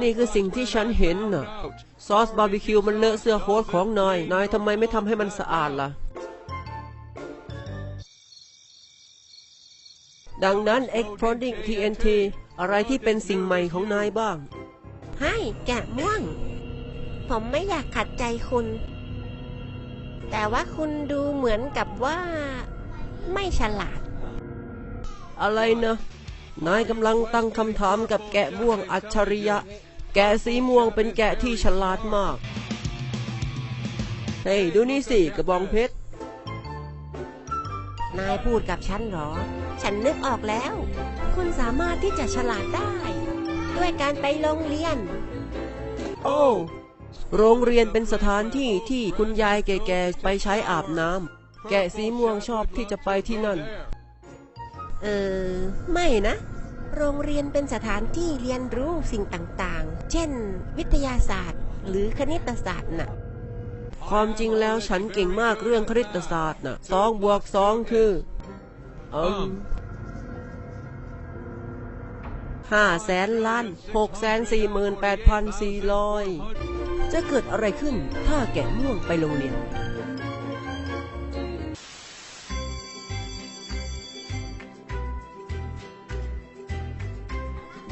นี่คือสิ่งที่ฉันเห็นน่ะ ซอสบาร์บีคิวมันเลอะเสื้อโค้ทของนาย นายทำไมไม่ทำให้มันสะอาดล่ะ ดังนั้น Exploding TNT อะไรที่เป็นสิ่งใหม่ของนายบ้าง ให้แกะม่วง ผมไม่อยากขัดใจคุณ แต่ว่าคุณดูเหมือนกับว่า ไม่ฉลาด อะไรนะนายกำลังตั้งคำถามกับแกะม่วงอัจฉริยะ แกะสีม่วงเป็นแกะที่ฉลาดมาก เฮ้ยดูนี่สิกระบองเพชร นายพูดกับฉันเหรอ ฉันนึกออกแล้ว คุณสามารถที่จะฉลาดได้ ด้วยการไปโรงเรียน โอ้ โรงเรียนเป็นสถานที่ที่คุณยายแก่ๆไปใช้อาบน้ำแกะสีม่วงชอบที่จะไปที่นั่น เออ ไม่นะ โรงเรียนเป็นสถานที่เรียนรู้สิ่งต่างๆ เช่น วิทยาศาสตร์ หรือคณิตศาสตร์น่ะ ความจริงแล้วฉันเก่งมากเรื่องคณิตศาสตร์นะสองบวกสองคืออืมห้าแสนล้านหกแสนสี่หมื่นแปดพันสี่ร้อยจะเกิดอะไรขึ้นถ้าแกะม่วงไปโรงเรียน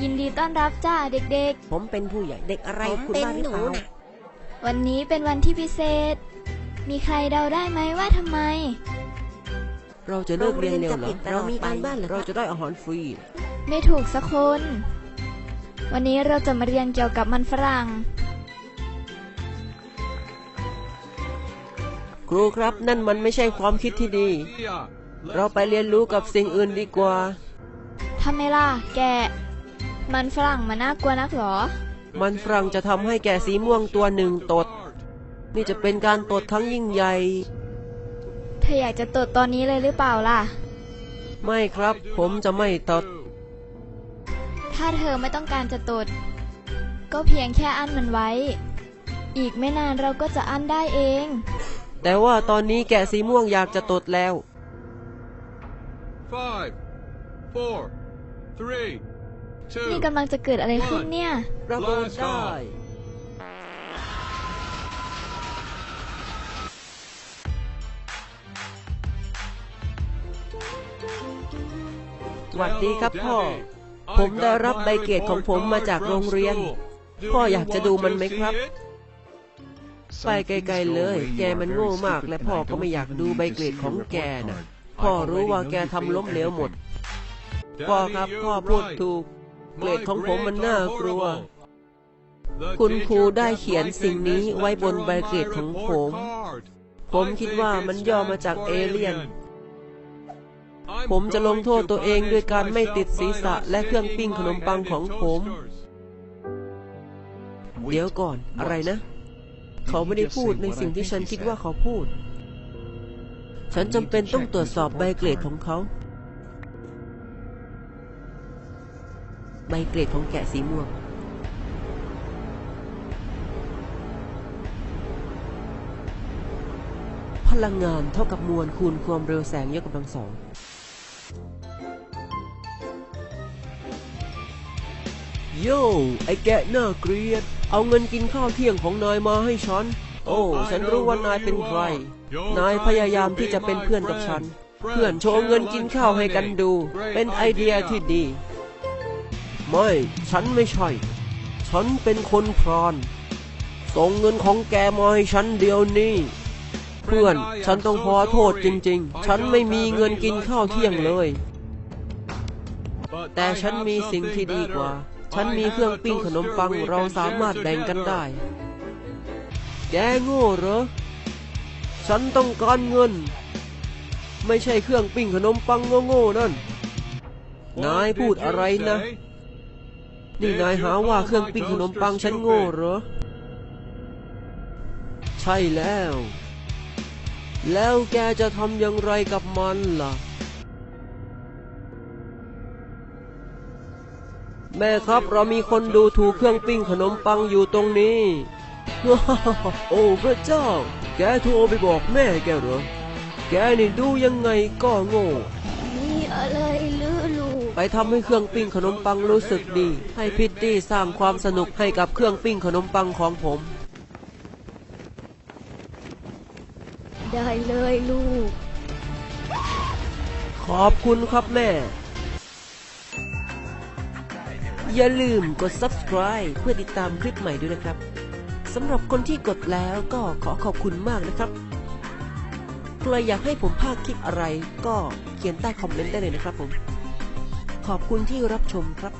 ยินดีต้อนรับจ้าเด็กผมเป็นผู้ใหญ่เด็กอะไรผมคุณเป็นบ้าหรือหนูเปล่าน่ะ ๆ วันนี้เป็นวันที่พิเศษ มีใครเดาได้ไหมว่าทำไม เราจะเลิกเรียนเร็วเหรอโรงเรียนจะปิดตลอดเรามีการไปบ้านเหรอเราจะได้อาหารฟรี ไม่ถูกสักคน วันนี้เราจะมาเรียนเกี่ยวกับมันฝรั่ง ครูครับนั่นมันไม่ใช่ความคิดที่ดี เราไปเรียนรู้กับสิ่งอื่นดีกว่า ทำไมล่ะ แกะ มันฝรั่งมันน่ากลัวนักหรอ มันฝรั่งจะทำให้แกะสีม่วงตัวหนึ่งตด นี่จะเป็นการตดครั้งยิ่งใหญ่เธออยากจะตรวจตอนนี้เลยหรือเปล่าล่ะ ไม่ครับ ผมจะไม่ตด ถ้าเธอไม่ต้องการจะตด ก็เพียงแค่อั้นมันไว้ อีกไม่นานเราก็จะอั้นได้เอง แต่ว่าตอนนี้แกะสีม่วงอยากจะตดแล้ว Five, four, three, นี่ two, กำลังจะเกิดอะไรขึ้นเนี่ย ระเบิดได้สวัสดีครับพ่อ ผมได้รับใบเกรดของผมมาจากโรงเรียน พ่ออยากจะดูมันไหมครับ ไปไกลๆเลย แกมันโง่มาก และพ่อก็ไม่อยากดูใบเกรดของแกนะพ่อรู้ว่าแกทำล้มเหลวหมด พ่อครับพ่อพูดถูก เกรดของผมมันน่ากลัว คุณครูได้เขียนสิ่งนี้ไว้บนใบเกรดของผม ผมคิดว่ามันย่อมาจากเอเลียน ผมจะลงโทษตัวเองด้วยการไม่ติดศีรษะและเครื่องปิ้งขนมปังของผม เดี๋ยวก่อนอะไรนะ เขาไม่ได้พูดในสิ่งที่ฉันคิดว่าเขาพูด ฉันจำเป็นต้องตรวจสอบใบเกรดของเขา ใบเกรดของแกะสีม่วงพลังงานเท่ากับมวลคูณความเร็วแสงยกกำลังสองโย่ไอแกะน่าเกลียด เอาเงินกินข้าวเที่ยงของนายมาให้ฉัน โอ้ ฉันรู้ว่านายเป็นใคร นายพยายามที่จะเป็นเพื่อนกับฉัน เพื่อนโชว์เงินกินข้าวให้กันดู เป็นไอเดียที่ดี ไม่ ฉันไม่ใช่ ฉันเป็นคนพรานส่งเงินของแกมาให้ฉันเดียวนี้เพื่อน ฉันต้องขอโทษจริง ๆ ฉันไม่มีเงินกินข้าวเที่ยงเลย แต่ฉันมีสิ่งที่ดีกว่า ฉันมีเครื่องปิ้งขนมปังเราสามารถแบ่งกันได้ แกโง่เหรอ ฉันต้องการเงิน ไม่ใช่เครื่องปิ้งขนมปังโง่ๆนั่น นายพูดอะไรนะ นี่นายหาว่าเครื่องปิ้งขนมปังฉันโง่เหรอ ใช่แล้ว แล้วแกจะทำอย่างไรกับมันล่ะ แม่ครับเรามีคนดูถูกเครื่องปิ้งขนมปังอยู่ตรงนี้ โอ้พระเจ้า แกโทรไปบอกแม่แกเหรอ แกนี่ดูยังไงก็โง่นี่อะไรลือลูก ไปทำให้เครื่องปิ้งขนมปังรู้สึกดี ให้พิตตี้สร้างความสนุกให้กับเครื่องปิ้งขนมปังของผม ได้เลยลูก ขอบคุณครับแม่ อย่าลืมกด subscribe เพื่อติดตามคลิปใหม่ด้วยนะครับสำหรับคนที่กดแล้วก็ขอขอบคุณมากนะครับใครอยากให้ผมพากย์คลิปอะไรก็เขียนใต้คอมเมนต์ได้เลยนะครับผม ขอบคุณที่รับชมครับ